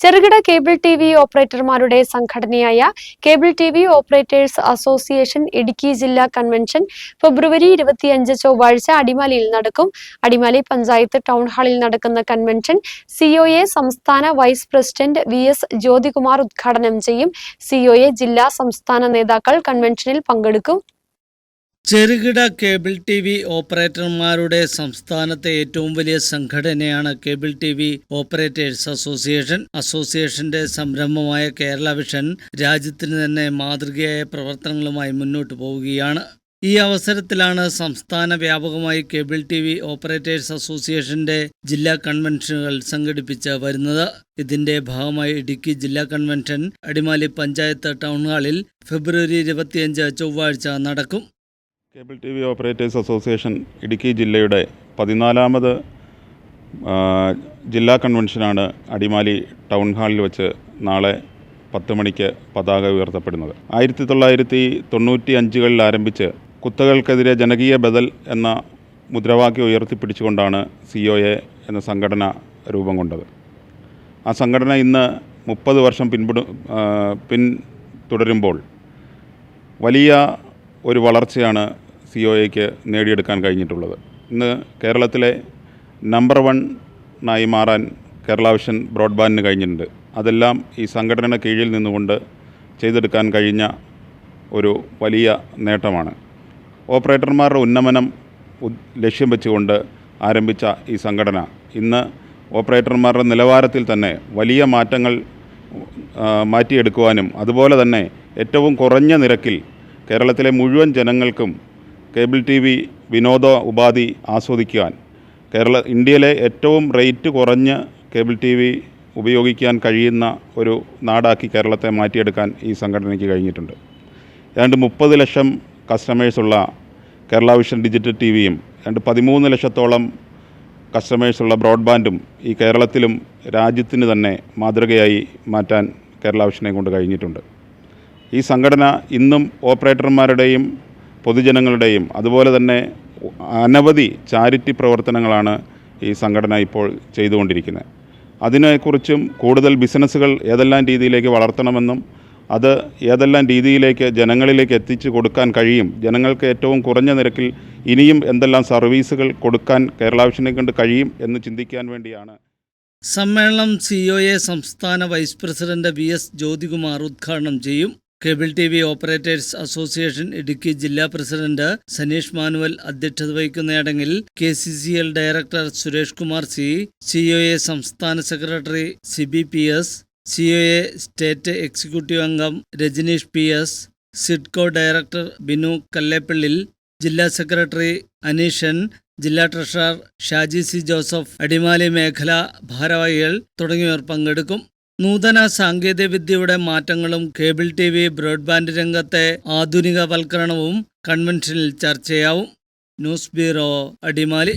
ചെറുകിട cable T V ഓപ്പറേറ്റർമാരുടെ സംഘടനയായ cable T V operators association Idukki ജില്ലാ കൺവെൻഷൻ ഫെബ്രുവരി ഇരുപത്തിയഞ്ച് ചൊവ്വാഴ്ച അടിമാലിയിൽ നടക്കും. അടിമാലി പഞ്ചായത്ത് ടൗൺ ഹാളിൽ നടക്കുന്ന കൺവെൻഷൻ സിഒഎ സംസ്ഥാന vice president V S Jyothikumar ഉദ്ഘാടനം ചെയ്യും. സിഒഎ ജില്ലാ സംസ്ഥാന നേതാക്കൾ കൺവെൻഷനിൽ പങ്കെടുക്കും. ചെറുകിട കേബിൾ ടി വി ഓപ്പറേറ്റർമാരുടെ സംസ്ഥാനത്തെ ഏറ്റവും വലിയ സംഘടനയാണ് cable T V operators association. അസോസിയേഷന്റെ സംരംഭമായ കേരള വിഷൻ രാജ്യത്തിന് തന്നെ മാതൃകയായ പ്രവർത്തനങ്ങളുമായി മുന്നോട്ട് പോവുകയാണ്. ഈ അവസരത്തിലാണ് സംസ്ഥാന വ്യാപകമായി കേബിൾ ടി വി ഓപ്പറേറ്റേഴ്സ് അസോസിയേഷന്റെ ജില്ലാ കൺവെൻഷനുകൾ സംഘടിപ്പിച്ച് വരുന്നത്. ഇതിന്റെ ഭാഗമായി ഇടുക്കി ജില്ലാ കൺവെൻഷൻ അടിമാലി പഞ്ചായത്ത് ടൗൺ ഹാളിൽ ഫെബ്രുവരി ഇരുപത്തിയഞ്ച് ചൊവ്വാഴ്ച നടക്കും. Cable T V operators association Idukki ജില്ലയുടെ പതിനാലാമത് ജില്ലാ കൺവെൻഷനാണ് അടിമാലി ടൗൺ ഹാളിൽ വെച്ച് നാളെ പത്ത് മണിക്ക് പതാക ഉയർത്തപ്പെടുന്നത്. ആയിരത്തി തൊള്ളായിരത്തി തൊണ്ണൂറ്റി അഞ്ചുകളിൽ ആരംഭിച്ച് കുത്തകൾക്കെതിരെ ജനകീയ ബദൽ എന്ന മുദ്രാവാക്യം ഉയർത്തിപ്പിടിച്ചുകൊണ്ടാണ് സി ഒ എ എന്ന സംഘടന രൂപം കൊണ്ടത്. ആ സംഘടന ഇന്ന് മുപ്പത് വർഷം പിൻപിടു പിൻ പിന്തുടരുമ്പോൾ വലിയ ഒരു വളർച്ചയാണ് സി ഒ എക്ക് നേടിയെടുക്കാൻ കഴിഞ്ഞിട്ടുള്ളത്. ഇന്ന് കേരളത്തിലെ നമ്പർ വണ്ണായി മാറാൻ കേരള വിഷൻ ബ്രോഡ്ബാൻഡിന് കഴിഞ്ഞിട്ടുണ്ട്. അതെല്ലാം ഈ സംഘടനയുടെ കീഴിൽ നിന്നുകൊണ്ട് ചെയ്തെടുക്കാൻ കഴിഞ്ഞ ഒരു വലിയ നേട്ടമാണ്. ഓപ്പറേറ്റർമാരുടെ ഉന്നമനം ലക്ഷ്യം വെച്ചുകൊണ്ട് ആരംഭിച്ച ഈ സംഘടന. ഇന്ന് ഓപ്പറേറ്റർമാരുടെ നിലവാരത്തിൽ തന്നെ വലിയ മാറ്റങ്ങൾ മാറ്റിയെടുക്കുവാനും അതുപോലെ തന്നെ ഏറ്റവും കുറഞ്ഞ നിരക്കിൽ കേരളത്തിലെ മുഴുവൻ ജനങ്ങൾക്കും കേബിൾ ടി വി വിനോദ ഉപാധി ആസ്വദിക്കുവാൻ കേരള ഇന്ത്യയിലെ ഏറ്റവും റേറ്റ് കുറഞ്ഞ് കേബിൾ ടി വി ഉപയോഗിക്കാൻ കഴിയുന്ന ഒരു നാടാക്കി കേരളത്തെ മാറ്റിയെടുക്കാൻ ഈ സംഘടനയ്ക്ക് കഴിഞ്ഞിട്ടുണ്ട്. ഏതാണ്ട് മുപ്പത് ലക്ഷം കസ്റ്റമേഴ്സുള്ള കേരള വിഷൻ ഡിജിറ്റൽ ടി വിയും ഏതാണ്ട് പതിമൂന്ന് ലക്ഷത്തോളം കസ്റ്റമേഴ്സുള്ള ബ്രോഡ്ബാൻഡും ഈ കേരളത്തിലും രാജ്യത്തിന് തന്നെ മാതൃകയായി മാറ്റാൻ കേരള വിഷനെ കൊണ്ട് കഴിഞ്ഞിട്ടുണ്ട്. ഈ സംഘടന ഇന്നും ഓപ്പറേറ്റർമാരുടെയും പൊതുജനങ്ങളുടെയും അതുപോലെ തന്നെ അനവധി ചാരിറ്റി പ്രവർത്തനങ്ങളാണ് ഈ സംഘടന ഇപ്പോൾ ചെയ്തുകൊണ്ടിരിക്കുന്നത്. അതിനെക്കുറിച്ചും കൂടുതൽ ബിസിനസ്സുകൾ ഏതെല്ലാം രീതിയിലേക്ക് വളർത്തണമെന്നും അത് ഏതെല്ലാം രീതിയിലേക്ക് ജനങ്ങളിലേക്ക് എത്തിച്ചു കൊടുക്കാൻ കഴിയും ജനങ്ങൾക്ക് ഏറ്റവും കുറഞ്ഞ നിരക്കിൽ ഇനിയും എന്തെല്ലാം സർവീസുകൾ കൊടുക്കാൻ കേരള വിഷനെ കൊണ്ട് കഴിയും എന്ന് ചിന്തിക്കാൻ വേണ്ടിയാണ്. സമ്മേളനം സിഒഎ സംസ്ഥാന vice president V S Jyothikumar ഉദ്ഘാടനം ചെയ്യും. Cable T V operators association Idukki ജില്ലാ പ്രസിഡന്റ് സനീഷ് മാനുവൽ അധ്യക്ഷത വഹിക്കുന്ന ചടങ്ങിൽ K C C L director Suresh Kumar C COA സംസ്ഥാന secretary C B P S COA state executive അംഗം Rajaneesh P S SIDCO director Binu Kallepallil ജില്ലാ secretary Aneeshan ജില്ലാ treasurer Shaji C Joseph Adimali മേഖല ഭാരവാഹികൾ തുടങ്ങിയവർ പങ്കെടുക്കും. നൂതന സാങ്കേതികവിദ്യയുടെ മാറ്റങ്ങളും കേബിൾ ടി വി ബ്രോഡ്ബാൻഡ് രംഗത്തെ ആധുനികവൽക്കരണവും കൺവെൻഷനിൽ ചർച്ചയാവും. News bureau Adimali.